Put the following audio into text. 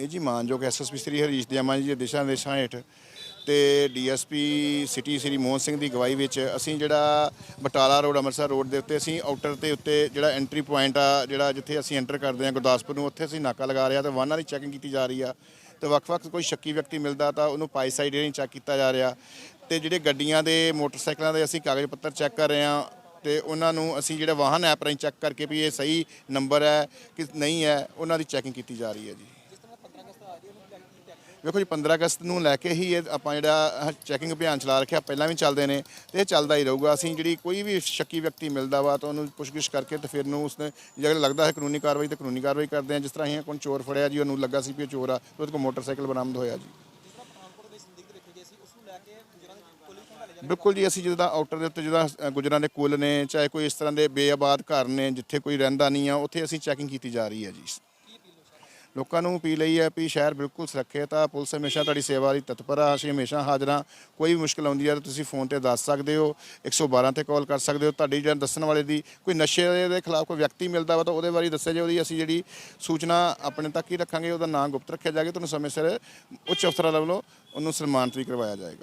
ਇਹ ਜੀ ਮਾਨਯੋਗ ਐਸਐਸਪੀ ਸ੍ਰੀ ਹਰੀਸ਼ ਦਿਆਮਾ ਜੀ ਦੇ ਦਿਸ਼ਾ ਨਿਰਦੇਸ਼ਾਂ ਹੇਠ ਤੇ ਡੀਐਸਪੀ ਸਿਟੀ ਸ੍ਰੀ ਮੋਹਨ ਸਿੰਘ ਦੀ ਗਵਾਹੀ ਵਿੱਚ ਅਸੀਂ ਜਿਹੜਾ ਬਟਾਲਾ ਰੋਡ, ਅੰਮ੍ਰਿਤਸਰ ਰੋਡ ਦੇ ਉੱਤੇ ਅਸੀਂ ਆਊਟਰ ਤੇ ਉੱਤੇ ਜਿਹੜਾ ਐਂਟਰੀ ਪੁਆਇੰਟ ਆ, ਜਿਹੜਾ ਜਿੱਥੇ ਅਸੀਂ ਐਂਟਰ ਕਰਦੇ ਹਾਂ ਗੁਰਦਾਸਪੁਰ ਨੂੰ, ਉੱਥੇ ਅਸੀਂ ਨਾਕਾ ਲਗਾ ਰਿਹਾ ਤੇ ਵਾਹਨਾਂ ਦੀ ਚੈਕਿੰਗ ਕੀਤੀ ਜਾ ਰਹੀ ਆ। ਤੇ ਵੱਖ-ਵੱਖ ਕੋਈ ਸ਼ੱਕੀ ਵਿਅਕਤੀ ਮਿਲਦਾ ਤਾਂ ਉਹਨੂੰ ਪਾਈ ਸਾਈਡ ਨਹੀਂ ਚੈੱਕ ਕੀਤਾ ਜਾ ਰਿਹਾ। ਤੇ ਜਿਹੜੇ ਗੱਡੀਆਂ ਦੇ, ਮੋਟਰਸਾਈਕਲਾਂ ਦੇ ਅਸੀਂ ਕਾਗਜ਼ ਪੱਤਰ ਚੈੱਕ ਕਰ ਰਹੇ ਹਾਂ ਤੇ ਉਹਨਾਂ ਨੂੰ ਅਸੀਂ ਜਿਹੜੇ ਵਾਹਨ ਐਪ ਰਾਹੀਂ ਚੈੱਕ ਕਰਕੇ ਵੀ ਇਹ ਸਹੀ ਨੰਬਰ ਹੈ ਕਿ ਨਹੀਂ ਹੈ, ਉਹਨਾਂ ਦੀ ਚੈਕਿੰਗ ਕੀਤੀ ਜਾ ਰਹੀ ਹੈ ਜੀ। ਵੇਖੋ ਜੀ 15 ਅਗਸਤ ਨੂੰ ਲੈ ਕੇ ਹੀ ਇਹ ਆਪਾਂ ਜਿਹੜਾ ਚੈਕਿੰਗ ਅਭਿਆਨ ਚਲਾ ਰੱਖਿਆ, ਪਹਿਲਾਂ ਵੀ ਚੱਲਦੇ ਨੇ ਤੇ ਇਹ ਚੱਲਦਾ ਹੀ ਰਹੂਗਾ। ਅਸੀਂ ਜਿਹੜੀ ਕੋਈ ਵੀ ਸ਼ੱਕੀ ਵਿਅਕਤੀ ਮਿਲਦਾ ਵਾ ਤਾਂ ਉਹਨੂੰ ਪੁੱਛਗਿੱਛ ਕਰਕੇ ਤੇ ਫਿਰ ਨੂੰ ਉਸਨੇ, ਜੇ ਲੱਗਦਾ ਹੈ ਕਾਨੂੰਨੀ ਕਾਰਵਾਈ ਤੇ ਕਾਨੂੰਨੀ ਕਾਰਵਾਈ ਕਰਦੇ ਹਾਂ ਜਿਸ ਤਰ੍ਹਾਂ ਅਸੀਂ ਕੋਈ ਚੋਰ ਫੜਿਆ ਜੀ, ਉਹਨੂੰ ਲੱਗਾ ਸੀ ਵੀ ਇਹ ਚੋਰ ਆ ਉਹਦੇ ਕੋਲ ਮੋਟਰਸਾਈਕਲ ਬਰਾਮਦ ਹੋਇਆ ਜੀ। ਬਿਲਕੁਲ ਜੀ, ਅਸੀਂ ਜਿੱਦਾਂ ਆਊਟਰ ਦੇ ਉੱਤੇ ਜਿੱਦਾਂ ਗੁਜਰਾਂ ਦੇ ਕੁੱਲ ਨੇ, ਚਾਹੇ ਕੋਈ ਇਸ ਤਰ੍ਹਾਂ ਦੇ ਬੇਆਬਾਦ ਘਰ ਨੇ, ਜਿੱਥੇ ਕੋਈ ਰਹਿੰਦਾ ਨਹੀਂ ਆ, ਉੱਥੇ ਅਸੀਂ ਚੈਕਿੰਗ ਕੀਤੀ ਜਾ ਰਹੀ ਹੈ ਜੀ। ਲੋਕਾਂ ਨੂੰ ਅਪੀਲ ਇਹ ਹੈ ਵੀ ਸ਼ਹਿਰ ਬਿਲਕੁਲ ਸੁਰੱਖਿਅਤ ਆ। ਪੁਲਿਸ ਹਮੇਸ਼ਾ ਤੁਹਾਡੀ ਸੇਵਾ ਲਈ ਤਤਪਰ ਆ। ਅਸੀਂ ਹਮੇਸ਼ਾ ਹਾਜ਼ਰ ਹਾਂ। ਕੋਈ ਵੀ ਮੁਸ਼ਕਲ ਆਉਂਦੀ ਹੈ ਤਾਂ ਤੁਸੀਂ ਫੋਨ ਤੇ ਦੱਸ ਸਕਦੇ ਹੋ। 112 ਤੇ ਕਾਲ ਕਰ ਸਕਦੇ ਹੋ। ਤੁਹਾਡੀ ਜਿਹੜਾ ਦੱਸਣ ਵਾਲੇ ਦੀ ਕੋਈ ਨਸ਼ੇ ਦੇ ਖਿਲਾਫ ਕੋਈ ਵਿਅਕਤੀ ਮਿਲਦਾ ਵਾ ਤਾਂ ਉਹਦੇ ਬਾਰੇ ਦੱਸਿਆ ਜੇ ਉਹਦੀ ਅਸੀਂ ਜਿਹੜੀ ਸੂਚਨਾ ਆਪਣੇ ਤੱਕ ਹੀ ਰੱਖਾਂਗੇ। ਉਹਦਾ ਨਾਂ ਗੁਪਤ ਰੱਖਿਆ ਜਾਏਗਾ ਤੁਹਾਨੂੰ ਸਮੇਂ ਸਿਰ ਉੱਚ ਅਫਸਰਾਂ ਵੱਲੋਂ ਉਹਨੂੰ ਸਨਮਾਨਿਤ ਵੀ ਕਰਵਾਇਆ ਜਾਏਗਾ।